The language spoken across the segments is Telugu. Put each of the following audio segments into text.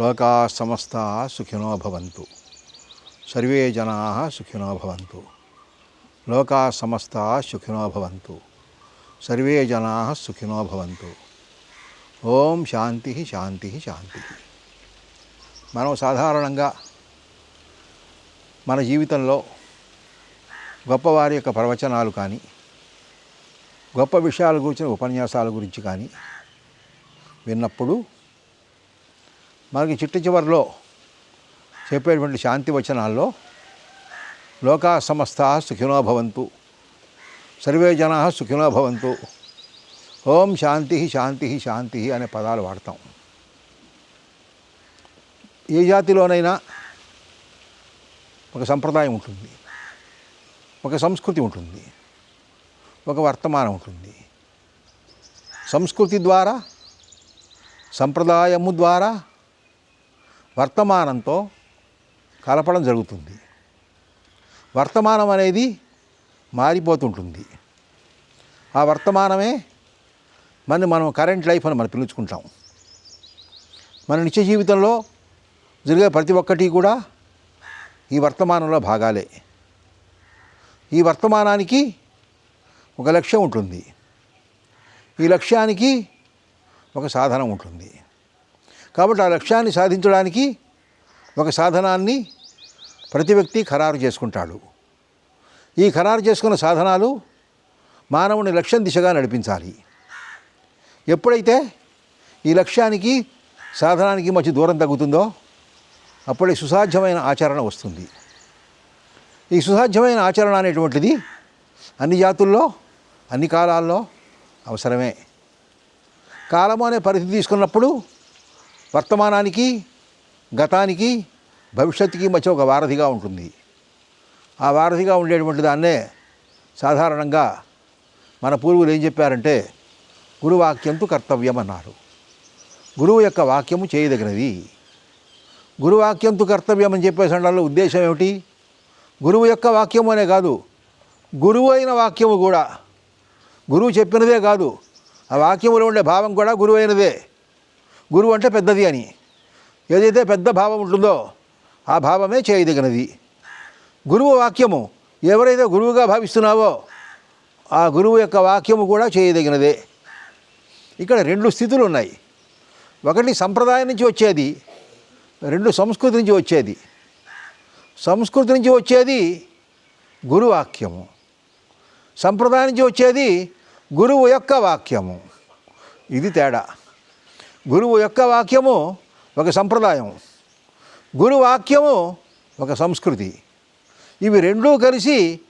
లోకా సమస్త సుఖినో భవంతు. సర్వే జనా సుఖినో భవంతు. లోకా సమస్త సుఖినో భవంతు. సర్వే జనా సుఖినో భవంతు. ఓం శాంతి శాంతి శాంతి. మనం సాధారణంగా మన జీవితంలో గొప్పవారి యొక్క ప్రవచనాలు కానీ గొప్ప విషయాల గురించిన ఉపన్యాసాల గురించి కానీ విన్నప్పుడు మనకి చిట్టు చివరిలో చెప్పేటువంటి శాంతి వచనాల్లో లోకా సమస్త సుఖినో భవంతు సర్వే జనా సుఖినో భవంతు ఓం శాంతి శాంతి శాంతి అనే పదాలు వాడతాం. ఏ జాతిలోనైనా ఒక సంప్రదాయం ఉంటుంది ఒక సంస్కృతి ఉంటుంది ఒక వర్తమానం ఉంటుంది. సంస్కృతి ద్వారా సంప్రదాయము ద్వారా వర్తమానంతో కలపడం జరుగుతుంది. వర్తమానం అనేది మారిపోతుంటుంది. ఆ వర్తమానమే మన మనం కరెంట్ లైఫ్ అని మనం పిలుచుకుంటాం. మన నిత్య జీవితంలో జరిగే ప్రతి ఒక్కటి కూడా ఈ వర్తమానంలో భాగాలే. ఈ వర్తమానానికి ఒక లక్ష్యం ఉంటుంది. ఈ లక్ష్యానికి ఒక సాధనం ఉంటుంది. కాబట్టి ఆ లక్ష్యాన్ని సాధించడానికి ఒక సాధనాన్ని ప్రతి వ్యక్తి ఖరారు చేసుకుంటాడు. ఈ ఖరారు చేసుకున్న సాధనాలు మానవుని లక్ష్యం దిశగా నడిపించాలి. ఎప్పుడైతే ఈ లక్ష్యానికి సాధనానికి మధ్య దూరం తగ్గుతుందో అప్పుడే సుసాధ్యమైన ఆచరణ వస్తుంది. ఈ సుసాధ్యమైన ఆచరణ అనేటువంటిది అన్ని జాతుల్లో అన్ని కాలాల్లో అవసరమే. కాలము అనే పరిధి తీసుకున్నప్పుడు వర్తమానానికి గతానికి భవిష్యత్తుకి మధ్య ఒక వారధిగా ఉంటుంది. ఆ వారధిగా ఉండేటువంటి దాన్నే సాధారణంగా మన పూర్వులు ఏం చెప్పారంటే గురువాక్యంతో కర్తవ్యం అన్నారు గురువు యొక్క వాక్యము చేయదగినది. గురువాక్యంతో కర్తవ్యం అని చెప్పే సండంలో ఉద్దేశం ఏమిటి? గురువు యొక్క వాక్యము అనే కాదు గురువు అయిన వాక్యము కూడా. గురువు చెప్పినదే కాదు ఆ వాక్యములో ఉండే భావం కూడా గురువు అయినదే. గురువు అంటే పెద్దది అని. ఏదైతే పెద్ద భావం ఉంటుందో ఆ భావమే చేయదగినది. గురువు వాక్యము ఎవరైతే గురువుగా భావిస్తున్నావో ఆ గురువు యొక్క వాక్యము కూడా చేయదగినదే. ఇక్కడ రెండు స్థితులు ఉన్నాయి. ఒకటి సంప్రదాయం నుంచి వచ్చేది రెండు సంస్కృతి నుంచి వచ్చేది. సంస్కృతి నుంచి వచ్చేది గురువాక్యము సంప్రదాయం నుంచి వచ్చేది గురువు యొక్క వాక్యము. ఇది తేడా. గురువు యొక్క వాక్యము ఒక సంప్రదాయం. గురువాక్యము ఒక సంస్కృతి. ఇవి రెండూ కలిసి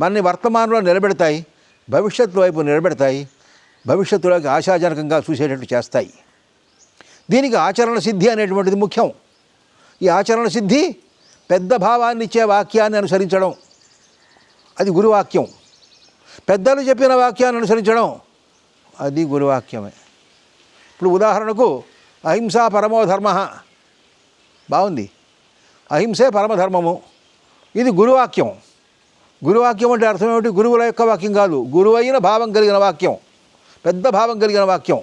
మనని వర్తమానంలో నిలబెడతాయి భవిష్యత్తు వైపు నిలబెడతాయి భవిష్యత్తులోకి ఆశాజనకంగా చూసేటట్టు చేస్తాయి. దీనికి ఆచరణ సిద్ధి అనేటువంటిది ముఖ్యం. ఈ ఆచరణ సిద్ధి పెద్ద భావాన్ని ఇచ్చే వాక్యాన్ని అనుసరించడం. అది గురువాక్యం. పెద్దలు చెప్పిన వాక్యాన్ని అనుసరించడం. అది గురువాక్యమే. ఇప్పుడు ఉదాహరణకు అహింసా పరమో ధర్మ. బాగుంది. అహింసే పరమధర్మము. ఇది గురువాక్యం. గురువాక్యం అంటే అర్థం ఏమిటి? గురువుల యొక్క వాక్యం కాదు. గురువైన భావం కలిగిన వాక్యం. పెద్ద భావం కలిగిన వాక్యం.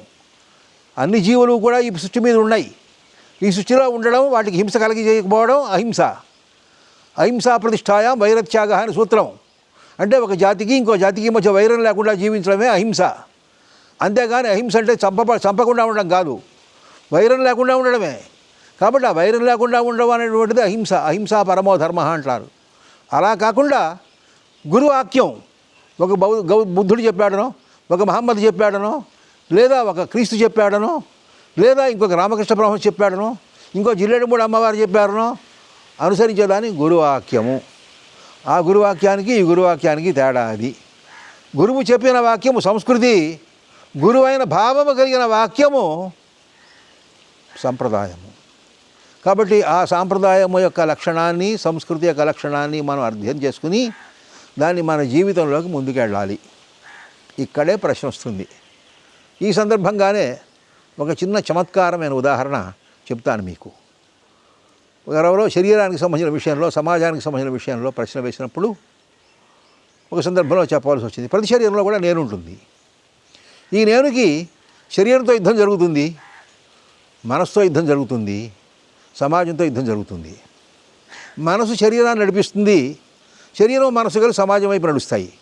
అన్ని జీవులు కూడా ఈ సృష్టి మీద ఉన్నాయి. ఈ సృష్టిలో ఉండడం వాటికి హింస కలిగి చేయకపోవడం అహింస. అహింసా ప్రతిష్టాయ వైరత్యాగ అని సూత్రం. అంటే ఒక జాతికి ఇంకో జాతికి మధ్య వైరం లేకుండా జీవించడమే అహింస. అంతేగాని అహింస అంటే చంప చంపకుండా ఉండడం కాదు. వైరం లేకుండా ఉండడమే. కాబట్టి ఆ వైరం లేకుండా ఉండడం అనేటువంటిది అహింస అహింస పరమో ధర్మ అంటారు. అలా కాకుండా గురువాక్యం ఒక బౌ గౌ బుద్ధుడు చెప్పాడనో ఒక మహమ్మద్ చెప్పాడనో లేదా ఒక క్రీస్తు చెప్పాడనో లేదా ఇంకొక రామకృష్ణ బ్రహ్మ చెప్పాడనో ఇంకో జిల్లేడుమూడి అమ్మవారు చెప్పారనో అనుసరించేదాన్ని గురువాక్యము ఆ గురువాక్యానికి ఈ గురువాక్యానికి తేడా అది. గురువు చెప్పిన వాక్యము సంస్కృతి గురువైన భావము కలిగిన వాక్యము సంప్రదాయము. కాబట్టి ఆ సాంప్రదాయము యొక్క లక్షణాన్ని సంస్కృతి యొక్క లక్షణాన్ని మనం అర్థం చేసుకుని దాన్ని మన జీవితంలోకి ముందుకెళ్ళాలి. ఇక్కడే ప్రశ్న వస్తుంది. ఈ సందర్భంగానే ఒక చిన్న చమత్కారమైన ఉదాహరణ చెప్తాను మీకు. ఎవరెవరో శరీరానికి సంబంధించిన విషయంలో సమాజానికి సంబంధించిన విషయంలో ప్రశ్న వేసినప్పుడు ఒక సందర్భంలో చెప్పవలసి వచ్చింది. ప్రతి శరీరంలో కూడా నేను ఉంటుంది ఈ నేనుకి శరీరంతో యుద్ధం జరుగుతుంది మనస్సుతో యుద్ధం జరుగుతుంది సమాజంతో యుద్ధం జరుగుతుంది. మనసు శరీరాన్ని నడిపిస్తుంది శరీరం మనసు కలిసి సమాజం వైపు నడుస్తాయి.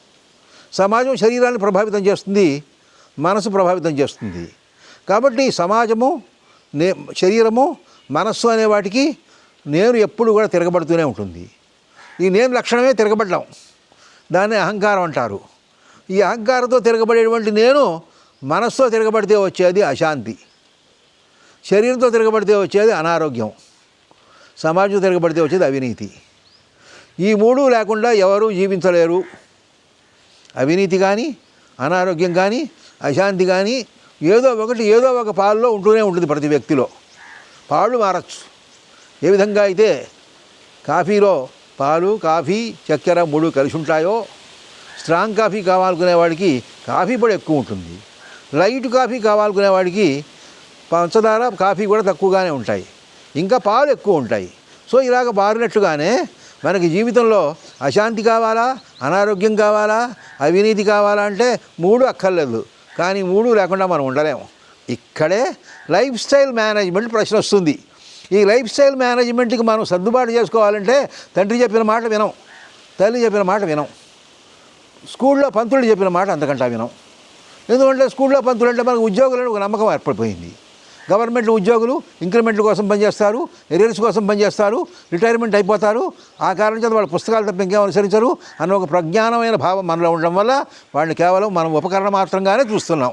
సమాజం శరీరాన్ని ప్రభావితం చేస్తుంది మనసు ప్రభావితం చేస్తుంది. కాబట్టి సమాజము నే శరీరము మనస్సు అనే వాటికి నేను ఎప్పుడు కూడా తిరగబడుతూనే ఉంటుంది. ఈ నేను లక్షణమే తిరగబడ్డాం. దాన్ని అహంకారం అంటారు. ఈ అహంకారంతో తిరగబడేటువంటి నేను మనస్సుతో తిరగబడితే వచ్చేది అశాంతి. శరీరంతో తిరగబడితే వచ్చేది అనారోగ్యం. సమాజం తిరగబడితే వచ్చేది అవినీతి. ఈ మూడు లేకుండా ఎవరూ జీవించలేరు. అవినీతి కానీ అనారోగ్యం కానీ అశాంతి కానీ ఏదో ఒకటి ఏదో ఒక పాలలో ఉంటూనే ఉంటుంది ప్రతి వ్యక్తిలో. పాలు మారచ్చు. ఏ విధంగా అయితే కాఫీలో పాలు కాఫీ చక్కెర మూడు కలిసి ఉంటాయో స్ట్రాంగ్ కాఫీ కావాలనుకునే వాడికి కాఫీ పొడి ఎక్కువ ఉంటుంది. లైట్ కాఫీ కావాలనుకునే వాడికి పంచదార కాఫీ కూడా తక్కువగానే ఉంటాయి. ఇంకా పాలు ఎక్కువ ఉంటాయి. సో ఇలాగ మారినట్టుగానే మనకి జీవితంలో అశాంతి కావాలా? అనారోగ్యం కావాలా? అవినీతి కావాలా అంటే మూడు అక్కర్లేదు. కానీ మూడు లేకుండా మనం ఉండలేము. ఇక్కడే లైఫ్ స్టైల్ మేనేజ్మెంట్ ప్రశ్న వస్తుంది. ఈ లైఫ్ స్టైల్ మేనేజ్మెంట్కి మనం సర్దుబాటు చేసుకోవాలంటే తండ్రి చెప్పిన మాట వినం. తల్లి చెప్పిన మాట వినం. స్కూల్లో పంతులు చెప్పిన మాట అంతకంటా వినం. ఎందుకంటే స్కూల్లో పంతులు అంటే మనకు ఉద్యోగులను ఒక నమ్మకం ఏర్పడిపోయింది. గవర్నమెంట్ ఉద్యోగులు ఇంక్రిమెంట్ల కోసం పనిచేస్తారు ఎరియర్స్ కోసం పనిచేస్తారు రిటైర్మెంట్ అయిపోతారు. ఆ కారణం చేత వాళ్ళ పుస్తకాలు తప్ప ఇంకేం అనుసరించరు అన్న ఒక ప్రజ్ఞానమైన భావం మనలో ఉండడం వల్ల వాళ్ళని కేవలం మనం ఉపకరణ మాత్రంగానే చూస్తున్నాం.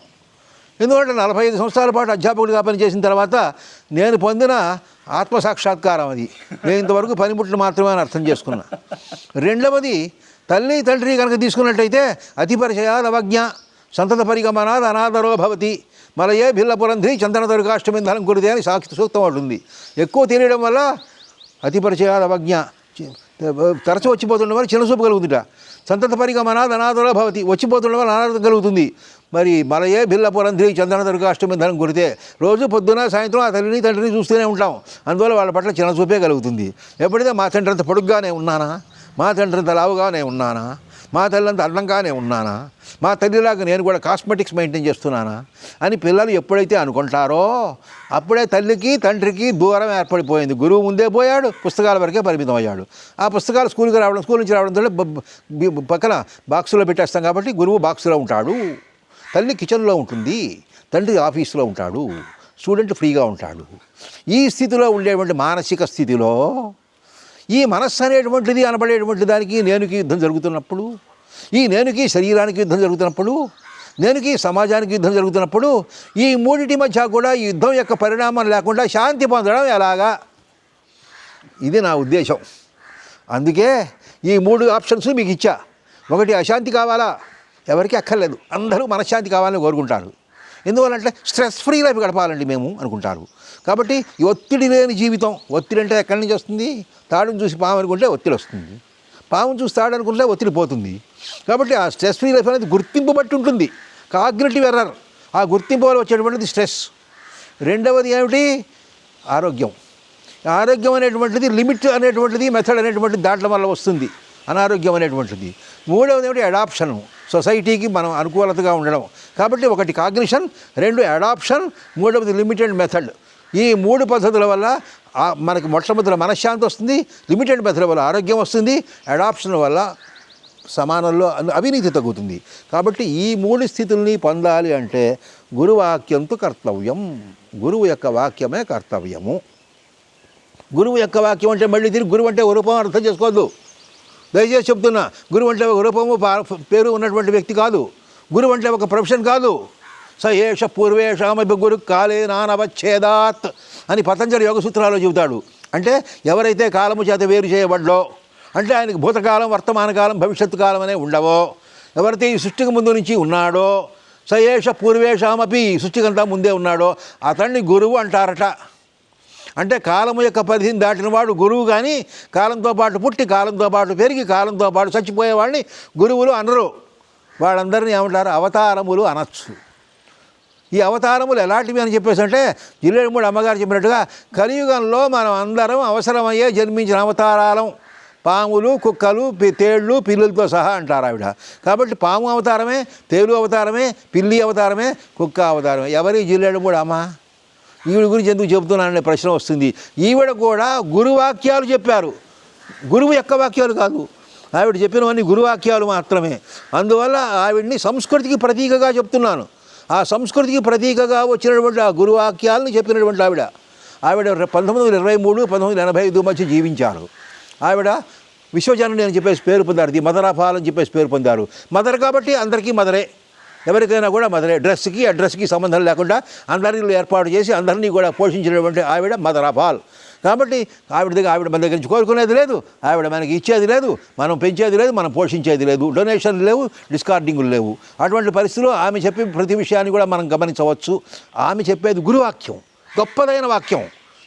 ఎందుకంటే నలభై ఐదు సంవత్సరాల పాటు అధ్యాపకుడిగా పనిచేసిన తర్వాత నేను పొందిన ఆత్మసాక్షాత్కారం అది. నేను ఇంతవరకు పనిముట్లు మాత్రమే అని అర్థం చేసుకున్నా. రెండవది తల్లి తండ్రి కనుక తీసుకున్నట్టయితే అతి పరిచయాలు అవజ్ఞ సంతత పరిగమనాద్ అనాదరో భవతి. మలయే భిల్లపురంధ్రి చందన దొరికాష్టమింధనం కొడితే అని సాక్షి సూక్తం ఉంటుంది ఎక్కువ తెలియడం వల్ల అతిపరిచయాల అవజ్ఞ తరచు వచ్చిపోతుండడం వల్ల చిన్నసూపు కలుగుతుంట సంతత పరిగమనాద్ అనాథలో భవతి. వచ్చిపోతుండడం వల్ల అనాథం కలుగుతుంది. మరి మలయే భిల్లపురంధ్రి చందన దుర్గాష్టమి ధనం కురితే రోజు పొద్దున సాయంత్రం ఆ తల్లిని తండ్రిని చూస్తూనే ఉంటాం. అందువల్ల వాళ్ళ పట్ల చిన్న చూపే కలుగుతుంది. ఎప్పుడైతే మా తండ్రి అంత పొడుగ్గానే ఉన్నానా? మా తండ్రి అంత లావుగానే ఉన్నానా? మా తల్లి అంత అందంగానే ఉన్నానా? మా తల్లిలాగా నేను కూడా కాస్మెటిక్స్ మెయింటైన్ చేస్తున్నానా? అని పిల్లలు ఎప్పుడైతే అనుకుంటారో అప్పుడే తల్లికి తండ్రికి దూరం ఏర్పడిపోయింది. గురువు ముందే పోయాడు పుస్తకాల వరకే పరిమితం అయ్యాడు. ఆ పుస్తకాలు స్కూల్కి రావడం స్కూల్ నుంచి రావడంతో పక్కన బాక్సులో పెట్టేస్తాం కాబట్టి గురువు బాక్సులో ఉంటాడు. తల్లి కిచెన్లో ఉంటుంది తండ్రి ఆఫీసులో ఉంటాడు స్టూడెంట్ ఫ్రీగా ఉంటాడు. ఈ స్థితిలో ఉండేటువంటి మానసిక స్థితిలో ఈ మనస్సు అనేటువంటిది అనబడేటువంటి దానికి నేనుకి యుద్ధం జరుగుతున్నప్పుడు ఈ నేనుకి శరీరానికి యుద్ధం జరుగుతున్నప్పుడు నేనుకి సమాజానికి యుద్ధం జరుగుతున్నప్పుడు ఈ మూడిటి మధ్య కూడా ఈ యుద్ధం యొక్క పరిణామం లేకుండా శాంతి పొందడం ఎలాగా? ఇది నా ఉద్దేశం. అందుకే ఈ మూడు ఆప్షన్స్ మీకు ఇచ్చా. ఒకటి అశాంతి కావాలా? ఎవరికి అక్కర్లేదు. అందరూ మనశ్శాంతి కావాలని కోరుకుంటారు. ఎందువల్లంటే స్ట్రెస్ ఫ్రీ లైఫ్ గడపాలండి మేము అనుకుంటారు. కాబట్టి ఒత్తిడి లేని జీవితం ఒత్తిడి అంటే ఎక్కడి నుంచి వస్తుంది? తాడును చూసి పాము అనుకుంటే ఒత్తిడి వస్తుంది. పాముని చూసి తాడు అనుకుంటే ఒత్తిడి పోతుంది. కాబట్టి ఆ స్ట్రెస్ ఫ్రీ లైఫ్ అనేది గుర్తింపు బట్టి ఉంటుంది. కాగ్నిటివ్ ఎర్రర్ ఆ గుర్తింపు వల్ల వచ్చేటువంటిది స్ట్రెస్ రెండవది ఏమిటి? ఆరోగ్యం. ఆరోగ్యం అనేటువంటిది లిమిట్ అనేటువంటిది మెథడ్ అనేటువంటిది దాంట్లో వల్ల వస్తుంది. అనారోగ్యం అనేటువంటిది. మూడవది ఏమిటి? అడాప్షను సొసైటీకి మనం అనుకూలతగా ఉండడం. కాబట్టి ఒకటి కాగ్నిషన్ రెండు అడాప్షన్ మూడవది లిమిటెడ్ మెథడ్ ఈ మూడు పద్ధతుల వల్ల మనకు మనకి మొట్టమొదటి మనశ్శాంతి వస్తుంది లిమిటెడ్ మెథడ్ వల్ల ఆరోగ్యం వస్తుంది అడాప్షన్ వల్ల సమానంలో అవినీతి తగ్గుతుంది. కాబట్టి ఈ మూడు స్థితుల్ని పొందాలి అంటే గురువాక్యంతో కర్తవ్యం. గురువు యొక్క వాక్యమే కర్తవ్యము. గురువు యొక్క వాక్యం అంటే మళ్ళీ తిరిగి గురువు అంటే రూపం అర్థం చేసుకోవద్దు. దయచేసి చెప్తున్నా గురువు అంటే ఒక రూపము పేరు ఉన్నటువంటి వ్యక్తి కాదు. గురువు అంటే ఒక ప్రొఫెషన్ కాదు. స ఏష పూర్వేషామపి గురు కాలే నానవచ్ఛేదాత్ అని పతంజలి యోగ సూత్రాల్లో చెబుతాడు. అంటే ఎవరైతే కాలము చేత వేరు చేయబడ్డో అంటే ఆయనకి భూతకాలం వర్తమాన కాలం భవిష్యత్తు కాలం అనే ఉండవో ఎవరైతే ఈ సృష్టికి ముందు నుంచి ఉన్నాడో సయేష పూర్వేషామపి ఈ సృష్టికంతా ముందే ఉన్నాడో అతన్ని గురువు అంటారట. అంటే కాలము యొక్క పరిధిని దాటినవాడు గురువు కానీ కాలంతో పాటు పుట్టి కాలంతో పాటు పెరిగి కాలంతో పాటు చచ్చిపోయేవాడిని గురువులు అనరు. వాళ్ళందరినీ ఏమంటారు? అవతారములు అనొచ్చు. ఈ అవతారములు ఎలాంటివి అని చెప్పేసి అంటే జిల్లేడుమూడి అమ్మగారు చెప్పినట్టుగా కలియుగంలో మనం అందరం అవసరమయ్యే జన్మించిన అవతారాలం. పాములు కుక్కలు తేళ్ళు పిల్లులతో సహా అంటారు ఆవిడ. కాబట్టి పాము అవతారమే తేలు అవతారమే పిల్లి అవతారమే కుక్క అవతారమే. ఎవరి జిల్లేడుమూడి అమ్మ? ఈవిడ గురించి ఎందుకు చెబుతున్నాననే ప్రశ్న వస్తుంది. ఈవిడ కూడా గురువాక్యాలు చెప్పారు. గురువు యొక్క వాక్యాలు కాదు. ఆవిడ చెప్పినవన్నీ గురువాక్యాలు మాత్రమే. అందువల్ల ఆవిడ్ని సంస్కృతికి ప్రతీకగా చెప్తున్నాను. ఆ సంస్కృతికి ప్రతీకగా వచ్చినటువంటి ఆ గురువాక్యాలను చెప్పినటువంటి ఆవిడ. ఆవిడ పంతొమ్మిది వందల ఇరవై మూడు పంతొమ్మిది వందల ఎనభై ఐదు మధ్య జీవించారు. ఆవిడ విశ్వజనని అని చెప్పేసి పేరు పొందారు ది మదర్ ఆఫ్ ఆల్ అని చెప్పేసి పేరు పొందారు. మదర్ కాబట్టి అందరికీ మదరే. ఎవరికైనా కూడా మదరే. డ్రెస్కి ఆ డ్రెస్కి సంబంధం లేకుండా అందరినీ ఏర్పాటు చేసి అందరినీ కూడా పోషించినటువంటి ఆవిడ మదర్ ఆఫ్ ఆల్. కాబట్టి ఆవిడ దగ్గర ఆవిడ మన దగ్గర నుంచి కోరుకునేది లేదు. ఆవిడ మనకి ఇచ్చేది లేదు. మనం పెంచేది లేదు. మనం పోషించేది లేదు. డొనేషన్లు లేవు. డిస్కార్డింగ్లు లేవు. అటువంటి పరిస్థితుల్లో ఆమె చెప్పే ప్రతి విషయాన్ని కూడా మనం గమనించవచ్చు. ఆమె చెప్పేది గురువాక్యం. గొప్పదైన వాక్యం.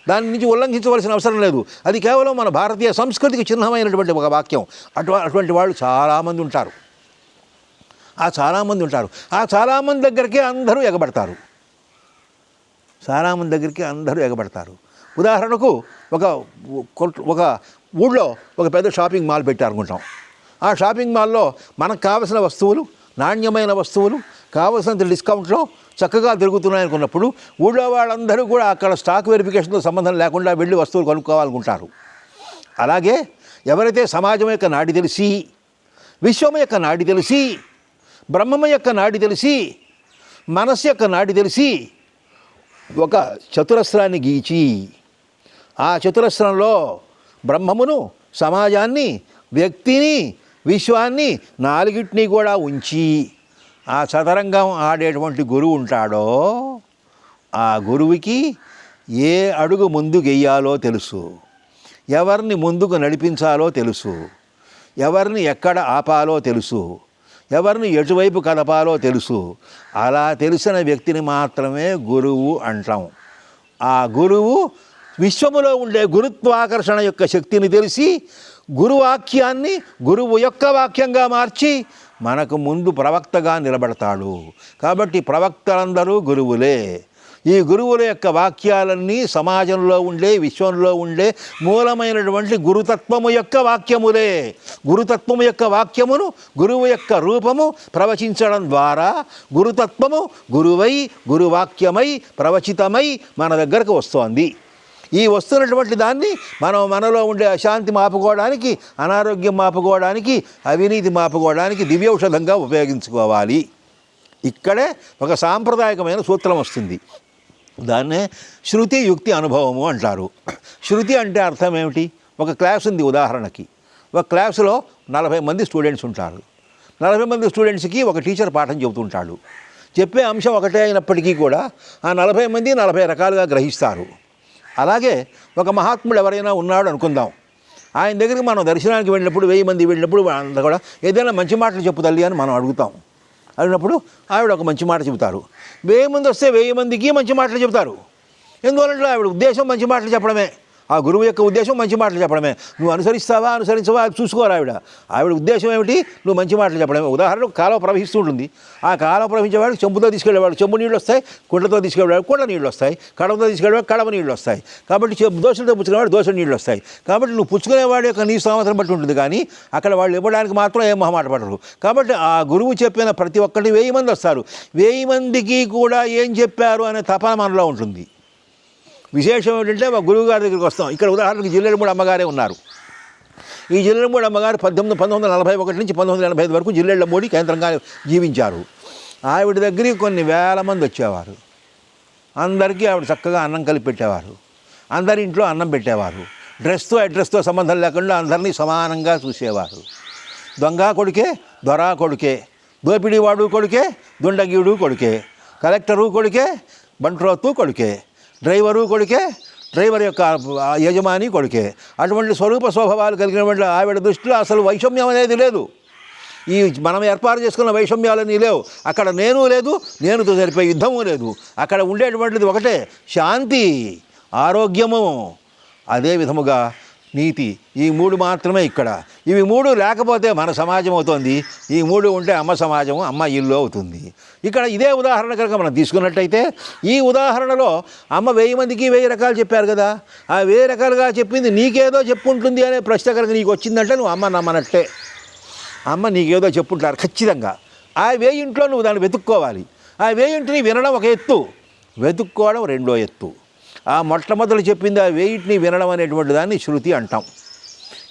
దాని నుంచి ఉల్లంఘించవలసిన అవసరం లేదు. అది కేవలం మన భారతీయ సంస్కృతికి చిహ్నమైనటువంటి ఒక వాక్యం. అటు అటువంటి వాళ్ళు చాలామంది ఉంటారు. ఆ చాలామంది ఉంటారు. ఆ చాలామంది దగ్గరికి అందరూ ఎగబడతారు. చాలామంది దగ్గరికి అందరూ ఎగబడతారు. ఉదాహరణకు ఒక ఒక ఊళ్ళో ఒక పెద్ద షాపింగ్ మాల్ పెట్టారనుకుంటాం. ఆ షాపింగ్ మాల్లో మనకు కావలసిన వస్తువులు నాణ్యమైన వస్తువులు కావలసినంత డిస్కౌంట్లో చక్కగా దొరుకుతున్నాయి అనుకున్నప్పుడు ఊళ్ళో వాళ్ళందరూ కూడా అక్కడ స్టాక్ వెరిఫికేషన్తో సంబంధం లేకుండా వెళ్ళి వస్తువులు కొనుక్కోవాలనుకుంటారు. అలాగే ఎవరైతే సమాజం యొక్క నాడి తెలిసి విశ్వం యొక్క నాడి తెలిసి బ్రహ్మం యొక్క నాడి తెలిసి మనస్సు యొక్క నాడి తెలిసి ఒక చతురస్రాన్ని గీచి ఆ చతురస్రంలో బ్రహ్మమును సమాజాన్ని వ్యక్తిని విశ్వాన్ని నాలుగిటిని కూడా ఉంచి ఆ చదరంగం ఆడేటువంటి గురువు ఉంటాడో ఆ గురువుకి ఏ అడుగు ముందు గెయ్యాలో తెలుసు. ఎవరిని ముందుకు నడిపించాలో తెలుసు. ఎవరిని ఎక్కడ ఆపాలో తెలుసు. ఎవరిని ఎటువైపు కలపాలో తెలుసు. అలా తెలిసిన వ్యక్తిని మాత్రమే గురువు అంటాం. ఆ గురువు విశ్వములో ఉండే గురుత్వాకర్షణ యొక్క శక్తిని తెలిసి గురువాక్యాన్ని గురువు యొక్క వాక్యంగా మార్చి మనకు ముందు ప్రవక్తగా నిలబడతాడు. కాబట్టి ప్రవక్తలందరూ గురువులే. ఈ గురువుల యొక్క వాక్యాలన్నీ సమాజంలో ఉండే విశ్వంలో ఉండే మూలమైనటువంటి గురుతత్వము యొక్క వాక్యములే. గురుతత్వము యొక్క వాక్యమును గురువు యొక్క రూపము ప్రవచించడం ద్వారా గురుతత్వము గురువై గురువాక్యమై ప్రవచితమై మన దగ్గరకు వస్తోంది. ఈ వస్తున్నటువంటి దాన్ని మనం మనలో ఉండే అశాంతి మాపుకోవడానికి అనారోగ్యం మాపుకోవడానికి అవినీతి మాపుకోవడానికి దివ్యౌషధంగా ఉపయోగించుకోవాలి. ఇక్కడే ఒక సాంప్రదాయకమైన సూత్రం వస్తుంది. దాన్నే శృతి యుక్తి అనుభవము అంటారు. శృతి అంటే అర్థం ఏమిటి? ఒక క్లాస్ ఉంది ఉదాహరణకి. ఒక క్లాసులో నలభై మంది స్టూడెంట్స్ ఉంటారు. నలభై మంది స్టూడెంట్స్కి ఒక టీచర్ పాఠం చెబుతుంటాడు. చెప్పే అంశం ఒకటే అయినప్పటికీ కూడా ఆ నలభై మంది నలభై రకాలుగా గ్రహిస్తారు. అలాగే ఒక మహాత్ముడు ఎవరైనా ఉన్నాడు అనుకుందాం. ఆయన దగ్గరికి మనం దర్శనానికి వెళ్ళినప్పుడు వెయ్యి మంది వెళ్ళినప్పుడు అంతా కూడా ఏదైనా మంచి మాటలు చెప్పు తల్లి అని మనం అడుగుతాం. అడిగినప్పుడు ఆవిడ ఒక మంచి మాట చెబుతారు. వెయ్యి మంది వస్తే వెయ్యి మందికి మంచి మాటలు చెబుతారు. ఎందువల్ల ఆవిడ ఉద్దేశం మంచి మాటలు చెప్పడమే. ఆ గురువు యొక్క ఉద్దేశం మంచి మాటలు చెప్పడమే. నువ్వు అనుసరిస్తావా అనుసరించవా చూసుకోరా ఆవిడ. ఆవిడ ఉద్దేశం ఏమిటి? నువ్వు మంచి మాటలు చెప్పడమే. ఉదాహరణకు కాలువ ప్రవహిస్తూ ఉంటుంది. ఆ కాలువ ప్రవహించేవాడు చెంబుతో తీసుకెళ్ళేవాడు. చెంబు నీళ్ళు వస్తాయి కుండతో తీసుకెళ్ళేవాడు కుండ నీళ్ళు వస్తాయి కడవతో తీసుకెళ్ళేవాడు కడవ నీళ్ళు వస్తాయి. కాబట్టి దోశలతో పుచ్చుకునేవాడు దోశ నీళ్ళు వస్తాయి. కాబట్టి నువ్వు పుచ్చుకునేవాడి యొక్క నీ సామర్థ్యం బట్టి ఉంటుంది కానీ అక్కడ వాళ్ళు ఇవ్వడానికి మాత్రం ఏం మొహమాట పడరు. కాబట్టి ఆ గురువు చెప్పిన ప్రతి ఒక్కటి వెయ్యి మంది వస్తారు. వెయ్యి మందికి కూడా ఏం చెప్పారు అనే తపన మనలో ఉంటుంది. విశేషం ఏంటంటే మా గురువుగారి దగ్గరికి వస్తాం. ఇక్కడ ఉదాహరణకు జిల్లెలమూడి అమ్మగారే ఉన్నారు. ఈ జిల్లెలమూడి అమ్మగారు పద్దెనిమిది పంతొమ్మిది వందల నలభై ఒకటి నుంచి పంతొమ్మిది వందల ఎనభై ఐదు వరకు జిల్లెళ్ళమూడి కేంద్రంగా జీవించారు. ఆవిడ దగ్గరికి కొన్ని వేల మంది వచ్చేవారు. అందరికీ ఆవిడ చక్కగా అన్నం కలిపి పెట్టేవారు. అందరి ఇంట్లో అన్నం పెట్టేవారు. డ్రెస్తో అడ్రస్తో సంబంధం లేకుండా అందరినీ సమానంగా చూసేవారు. దొంగ కొడుకే దొరా కొడుకే దోపిడీవాడు కొడుకే దుండగీడు కొడుకే కలెక్టరు కొడుకే బంట్రోత్తు కొడుకే డ్రైవరు కొడుకే డ్రైవర్ యొక్క యజమాని కొడుకే. అటువంటి స్వరూప స్వభావాలు కలిగినటువంటి ఆవిడ దృష్టిలో అసలు వైషమ్యం అనేది లేదు. ఈ మనం ఏర్పాటు చేసుకున్న వైషమ్యాలన్నీ లేవు. అక్కడ నేను లేదు నేనుతో సరిపోయే యుద్ధము లేదు. అక్కడ ఉండేటువంటిది ఒకటే శాంతి ఆరోగ్యము. అదే విధముగా నీతి ఈ మూడు మాత్రమే ఇక్కడ. ఇవి మూడు లేకపోతే మన సమాజం అవుతుంది. ఈ మూడు ఉంటే అమ్మ సమాజం అమ్మ ఇల్లు అవుతుంది. ఇక్కడ ఇదే ఉదాహరణ కనుక మనం తీసుకున్నట్టయితే ఈ ఉదాహరణలో అమ్మ వెయ్యి మందికి వెయ్యి రకాలు చెప్పారు కదా ఆ వెయ్యి రకాలుగా చెప్పింది నీకేదో చెప్పుంటుంది అనే ప్రశ్న కనుక నీకు వచ్చిందంటే నువ్వు అమ్మ నమ్మనట్టే. అమ్మ నీకేదో చెప్పుంటారు ఖచ్చితంగా. ఆ వేయింట్లో నువ్వు దాన్ని వెతుక్కోవాలి. ఆ వేయింటిని వినడం ఒక ఎత్తు వెతుక్కోవడం రెండో ఎత్తు. ఆ మొట్టమొదటి చెప్పింది ఆ వేయింటిని వినడం అనేటువంటి దాన్ని శృతి అంటాం.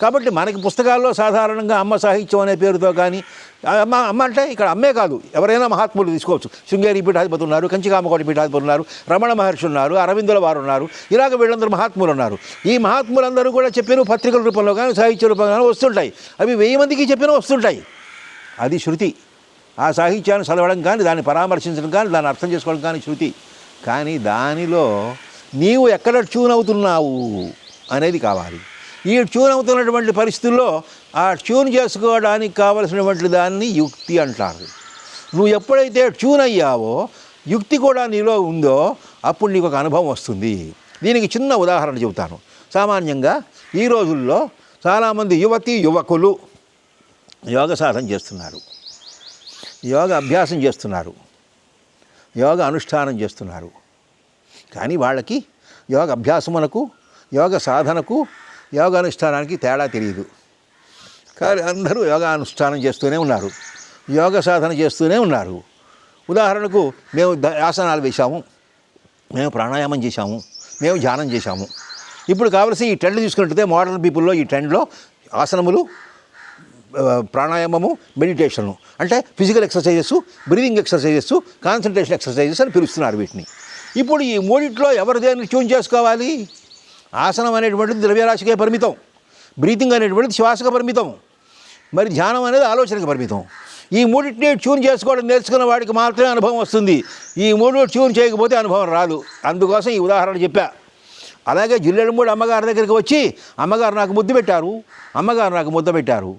కాబట్టి మనకి పుస్తకాల్లో సాధారణంగా అమ్మ సాహిత్యం అనే పేరుతో కానీ అమ్మ అమ్మ అంటే ఇక్కడ అమ్మే కాదు. ఎవరైనా మహాత్ములు తీసుకోవచ్చు. శృంగేరి పీఠాధిపతి ఉన్నారు కంచికామకోటి పీఠాధిపతి ఉన్నారు రమణ మహర్షి ఉన్నారు అరవిందుల వారు ఉన్నారు ఇలాగ వీళ్ళందరూ మహాత్ములు ఉన్నారు. ఈ మహాత్ములందరూ కూడా చెప్పిన పత్రికల రూపంలో కానీ సాహిత్య రూపంలో కానీ వస్తుంటాయి. అవి వెయ్యి మందికి చెప్పిన వస్తుంటాయి. అది శృతి. ఆ సాహిత్యాన్ని చదవడం కానీ దాన్ని పరామర్శించడం కానీ దాన్ని అర్థం చేసుకోవడం కానీ శృతి. కానీ దానిలో నీవు ఎక్కడ ట్యూన్ అవుతున్నావు అనేది కావాలి. ఈ ట్యూన్ అవుతున్నటువంటి పరిస్థితుల్లో ఆ ట్యూన్ చేసుకోవడానికి కావలసినటువంటి దాన్ని యుక్తి అంటారు. నువ్వు ఎప్పుడైతే ట్యూన్ అయ్యావో యుక్తి కూడా నీలో ఉందో అప్పుడు నీకు ఒక అనుభవం వస్తుంది. దీనికి చిన్న ఉదాహరణ చెబుతాను. సామాన్యంగా ఈ రోజుల్లో చాలామంది యువతి యువకులు యోగ సాధన చేస్తున్నారు. యోగ అభ్యాసం చేస్తున్నారు. యోగ అనుష్ఠానం చేస్తున్నారు. కానీ వాళ్ళకి యోగ అభ్యాసమునకు యోగ సాధనకు యోగ అనుష్ఠానానికి తేడా తెలియదు కానీ అందరూ యోగా అనుష్ఠానం చేస్తూనే ఉన్నారు. యోగ సాధన చేస్తూనే ఉన్నారు. ఉదాహరణకు మేము ఆసనాలు వేశాము. మేము ప్రాణాయామం చేశాము. మేము ధ్యానం చేశాము. ఇప్పుడు కావలసి ఈ ట్రెండ్ చూసుకుంటే మోడర్న్ పీపుల్లో ఈ ట్రెండ్లో ఆసనములు ప్రాణాయామము మెడిటేషను. అంటే physical exercises breathing exercises concentration exercises అని పిలుస్తున్నారు వీటిని. ఇప్పుడు ఈ మూడిట్లో ఎవరు దేన్ని ట్యూన్ చేసుకోవాలి? ఆసనం అనేటువంటిది ద్రవ్యరాశికే పరిమితం. బ్రీతింగ్ అనేటువంటిది శ్వాసకు పరిమితం. మరి ధ్యానం అనేది ఆలోచనకు పరిమితం. ఈ మూడింటిని ట్యూన్ చేసుకోవడం నేర్చుకున్న వాడికి మాత్రమే అనుభవం వస్తుంది. ఈ మూడు ట్యూన్ చేయకపోతే అనుభవం రాదు. అందుకోసం ఈ ఉదాహరణ చెప్పా. అలాగే జిల్లెడుమూడి అమ్మగారి దగ్గరికి వచ్చి అమ్మగారు నాకు ముద్దు పెట్టారు. అమ్మగారు నాకు ముద్ద పెట్టారు.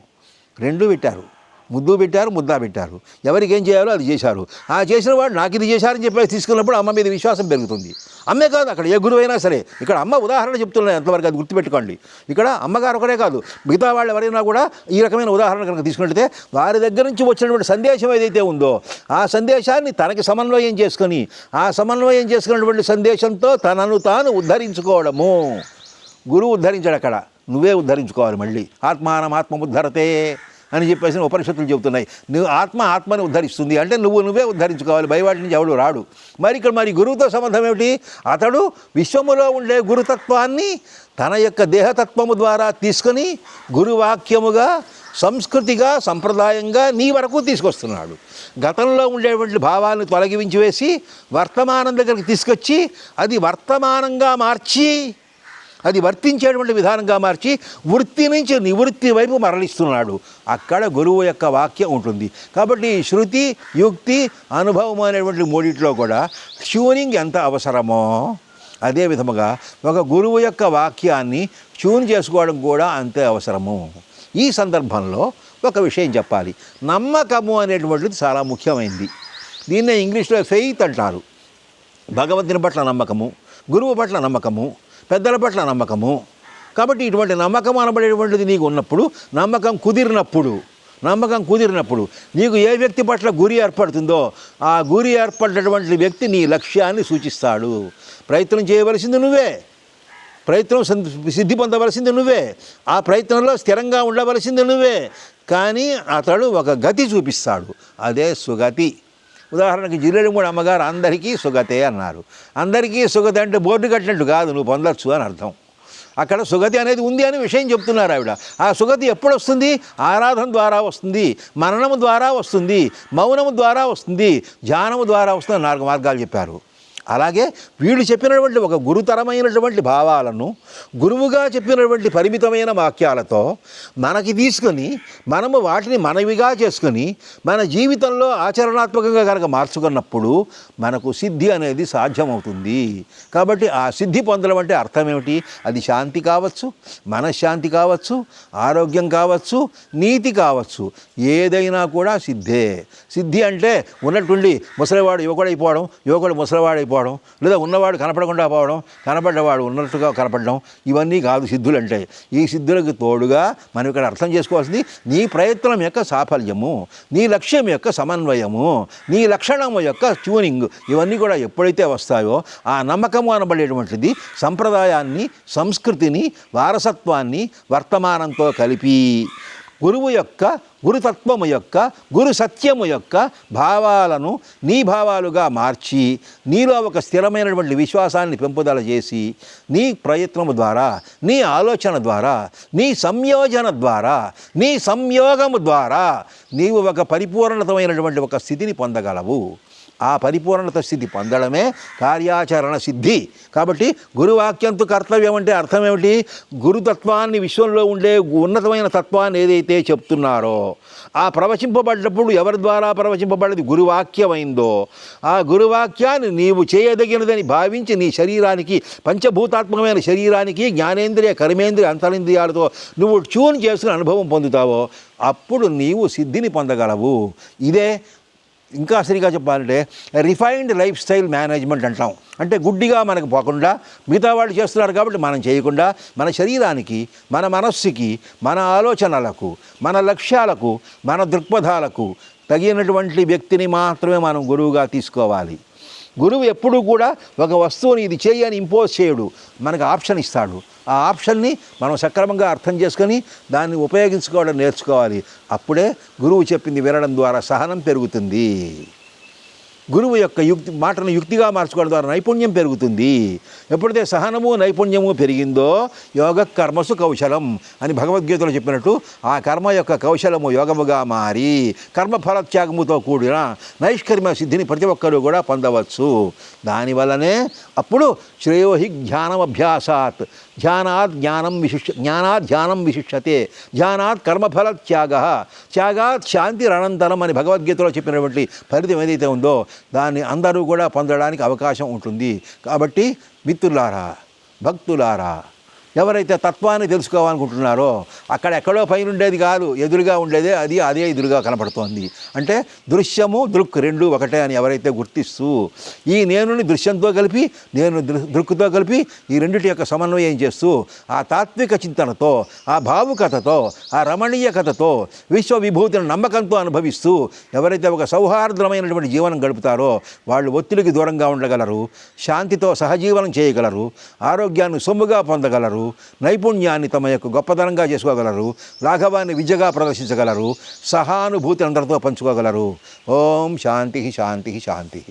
రెండూ పెట్టారు. ముద్దు పెట్టారు ముద్దా పెట్టారు. ఎవరికి ఏం చేయాలో అది చేశారు. ఆ చేసిన వాడు నాకు ఇది చేశారని చెప్పేసి తీసుకున్నప్పుడు అమ్మ మీద విశ్వాసం పెరుగుతుంది. అమ్మే కాదు అక్కడ ఏ గురువు అయినా సరే. ఇక్కడ అమ్మ ఉదాహరణ చెప్తున్నాను ఎంతవరకు అది గుర్తుపెట్టుకోండి. ఇక్కడ అమ్మగారు ఒకరే కాదు మిగతా వాళ్ళు ఎవరైనా కూడా ఈ రకమైన ఉదాహరణ కనుక తీసుకుంటే వారి దగ్గర నుంచి వచ్చినటువంటి సందేశం ఏదైతే ఉందో ఆ సందేశాన్ని తనకి సమన్వయం చేసుకొని ఆ సమన్వయం చేసుకున్నటువంటి సందేశంతో తనను తాను ఉద్ధరించుకోవడము. గురువు ఉద్ధరించాడు అక్కడ. నువ్వే ఉద్ధరించుకోవాలి మళ్ళీ. ఆత్మానం ఆత్మముద్ధరతే అని చెప్పేసి ఉపనిషత్తులు చెబుతున్నాయి. నువ్వు ఆత్మ ఆత్మని ఉద్ధరిస్తుంది. అంటే నువ్వు నువ్వే ఉద్ధరించుకోవాలి. బయవాటి నుంచి ఎవడు రాడు. మరి ఇక్కడ మరి గురువుతో సంబంధం ఏమిటి? అతడు విశ్వములో ఉండే గురుతత్వాన్ని తన యొక్క దేహతత్వము ద్వారా తీసుకొని గురువాక్యముగా సంస్కృతిగా సంప్రదాయంగా నీ వరకు తీసుకొస్తున్నాడు. గతంలో ఉండేటువంటి భావాలను తొలగించి వేసి వర్తమానం దగ్గరికి తీసుకొచ్చి అది వర్తమానంగా మార్చి అది వర్తించేటువంటి విధానంగా మార్చి వృత్తి నుంచి నివృత్తి వైపు మరలిస్తున్నాడు. అక్కడ గురువు యొక్క వాక్యం ఉంటుంది. కాబట్టి శృతి యుక్తి అనుభవం అనేటువంటి మూడిట్లో కూడా ట్యూనింగ్ ఎంత అవసరమో అదే విధముగా ఒక గురువు యొక్క వాక్యాన్ని ట్యూన్ చేసుకోవడం కూడా అంతే అవసరము. ఈ సందర్భంలో ఒక విషయం చెప్పాలి. నమ్మకము అనేటువంటిది చాలా ముఖ్యమైనది దీన్నే ఇంగ్లీష్లో ఫెయిత్ అంటారు. భగవంతుని పట్ల నమ్మకము గురువు పట్ల నమ్మకము పెద్దల పట్ల నమ్మకము. కాబట్టి ఇటువంటి నమ్మకం అనబడేటువంటిది నీకు ఉన్నప్పుడు నమ్మకం కుదిరినప్పుడు నమ్మకం కుదిరినప్పుడు నీకు ఏ వ్యక్తి పట్ల గురి ఏర్పడుతుందో ఆ గురి ఏర్పడినటువంటి వ్యక్తి నీ లక్ష్యాన్ని సూచిస్తాడు. ప్రయత్నం చేయవలసింది నువ్వే. ప్రయత్నం సిద్ధి పొందవలసింది నువ్వే. ఆ ప్రయత్నంలో స్థిరంగా ఉండవలసింది నువ్వే. కానీ అతడు ఒక గతి చూపిస్తాడు. అదే సుగతి. ఉదాహరణకి జిల్లెడుమూడి అమ్మగారు అందరికీ సుగతే అన్నారు. అందరికీ సుగతి అంటే బోర్డు కట్టినట్టు కాదు నువ్వు పొందొచ్చు అని అర్థం. అక్కడ సుగతి అనేది ఉంది అని విషయం చెప్తున్నారు ఆవిడ. ఆ సుగతి ఎప్పుడు వస్తుంది ఆరాధన ద్వారా వస్తుంది మననము ద్వారా వస్తుంది మౌనము ద్వారా వస్తుంది ధ్యానము ద్వారా వస్తుంది నాలుగు మార్గాలు చెప్పారు. అలాగే వీళ్ళు చెప్పినటువంటి ఒక గురుతరమైనటువంటి భావాలను గురువుగా చెప్పినటువంటి పరిమితమైన వాక్యాలతో మనకి తీసుకొని మనము వాటిని మనవిగా చేసుకొని మన జీవితంలో ఆచరణాత్మకంగా కనుక మార్చుకున్నప్పుడు మనకు సిద్ధి అనేది సాధ్యమవుతుంది. కాబట్టి ఆ సిద్ధి పొందడం అంటే అర్థం ఏమిటి? అది శాంతి కావచ్చు మనశ్శాంతి కావచ్చు ఆరోగ్యం కావచ్చు నీతి కావచ్చు. ఏదైనా కూడా సిద్ధే. సిద్ధి అంటే ఉన్నట్టుండి ముసలివాడు యువకుడైపోవడం యువకుడు ముసలివాడైపోవడం. లేదా ఉన్నవాడు కనపడకుండా పోవడం కనపడ్డవాడు ఉన్నట్టుగా కనపడడం ఇవన్నీ కాదు సిద్ధులు అంటే ఈ సిద్ధులకు తోడుగా మనం ఇక్కడ అర్థం చేసుకోవాల్సింది నీ ప్రయత్నం యొక్క సాఫల్యము నీ లక్ష్యం యొక్క సమన్వయము నీ లక్షణము యొక్క ట్యూనింగ్ ఇవన్నీ కూడా ఎప్పుడైతే వస్తాయో ఆ నమ్మకము అనబడేటువంటిది సంప్రదాయాన్ని సంస్కృతిని వారసత్వాన్ని వర్తమానంతో కలిపి. గురువు యొక్క గురుతత్వము యొక్క గురు సత్యము యొక్క భావాలను నీ భావాలుగా మార్చి నీలో ఒక స్థిరమైనటువంటి విశ్వాసాన్ని పెంపుదల చేసి నీ ప్రయత్నము ద్వారా నీ ఆలోచన ద్వారా నీ సంయోజన ద్వారా నీ సంయోగము ద్వారా నీవు ఒక పరిపూర్ణతమైనటువంటి ఒక స్థితిని పొందగలవు. ఆ పరిపూర్ణత స్థితి పొందడమే కార్యాచరణ సిద్ధి. కాబట్టి గురువాక్యంతో కర్తవ్యం అంటే అర్థం ఏమిటి గురుతత్వాన్ని విశ్వంలో ఉండే ఉన్నతమైన తత్వాన్ని ఏదైతే చెప్తున్నారో ఆ ప్రవచింపబడ్డప్పుడు ఎవరి ద్వారా ప్రవచింపబడ్డది? గురువాక్యమైందో. ఆ గురువాక్యాన్ని నీవు చేయదగినదని భావించి నీ శరీరానికి పంచభూతాత్మకమైన శరీరానికి జ్ఞానేంద్రియ కర్మేంద్రియ అంతరింద్రియాలతో నువ్వు ట్యూన్ చేసుకుని అనుభవం పొందుతావో అప్పుడు నీవు సిద్ధిని పొందగలవు. ఇదే ఇంకా సరిగా చెప్పాలంటే రిఫైన్డ్ లైఫ్ స్టైల్ మేనేజ్మెంట్ అంటాం. అంటే గుడ్డిగా మనకు పోకుండా మిగతా వాళ్ళు చేస్తున్నారు కాబట్టి మనం చేయకుండా మన శరీరానికి మన మనస్సుకి మన ఆలోచనలకు మన లక్ష్యాలకు మన దృక్పథాలకు తగినటువంటి వ్యక్తిని మాత్రమే మనం గురువుగా తీసుకోవాలి. గురువు ఎప్పుడూ కూడా ఒక వస్తువుని ఇది చేయని ఇంపోజ్ చేయడు. మనకు ఆప్షన్ ఇస్తాడు. ఆ ఆప్షన్ని మనం సక్రమంగా అర్థం చేసుకొని దాన్ని ఉపయోగించుకోవడం నేర్చుకోవాలి. అప్పుడే గురువు చెప్పింది వినడం ద్వారా సహనం పెరుగుతుంది. గురువు యొక్క యుక్తి మాటను యుక్తిగా మార్చుకోవడం ద్వారా నైపుణ్యం పెరుగుతుంది. ఎప్పుడైతే సహనము నైపుణ్యము పెరిగిందో యోగ కర్మసు కౌశలం అని భగవద్గీతలో చెప్పినట్టు ఆ కర్మ యొక్క కౌశలము యోగముగా మారి కర్మఫలత్యాగముతో కూడిన నైష్కర్మ సిద్ధిని ప్రతి ఒక్కరూ కూడా పొందవచ్చు. దానివల్లనే అప్పుడు శ్రేయోహి జ్ఞానమభ్యాసాత్. ధ్యానాత్ జ్ఞానం విశిష్య జ్ఞానాత్ ధ్యానం విశిష్యతే ధ్యానాత్ కర్మఫల త్యాగ. త్యాగాత్ శాంతిరనంతరం అని భగవద్గీతలో చెప్పినటువంటి ఫలితం ఏదైతే ఉందో దాన్ని అందరూ కూడా పొందడానికి అవకాశం ఉంటుంది. కాబట్టి మిత్రులారా భక్తులారా ఎవరైతే తత్వాన్ని తెలుసుకోవాలనుకుంటున్నారో అక్కడ ఎక్కడో పైన ఉండేది కాదు ఎదురుగా ఉండేదే అది అదే ఎదురుగా కనపడుతోంది. అంటే దృశ్యము దృక్ రెండు ఒకటే అని ఎవరైతే గుర్తిస్తూ ఈ నేనుని దృశ్యంతో కలిపి నేను దృ- దృక్కుతో కలిపి ఈ రెండిటి యొక్క సమన్వయం చేస్తూ ఆ తాత్విక చింతనతో ఆ భావుకథతో ఆ రమణీయకతతో విశ్వ విభూతిని నమ్మకంతో అనుభవిస్తూ ఎవరైతే ఒక సౌహార్దమైనటువంటి జీవనం గడుపుతారో వాళ్ళు ఒత్తిడికి దూరంగా ఉండగలరు శాంతితో సహజీవనం చేయగలరు ఆరోగ్యాన్ని సొమ్ముగా పొందగలరు నైపుణ్యాన్ని తమ యొక్క గొప్పతనంగా చేసుకోగలరు రాఘవాన్ని విద్యగా ప్రదర్శించగలరు సహానుభూతి అందరితో పంచుకోగలరు. ఓం శాంతి శాంతి శాంతి.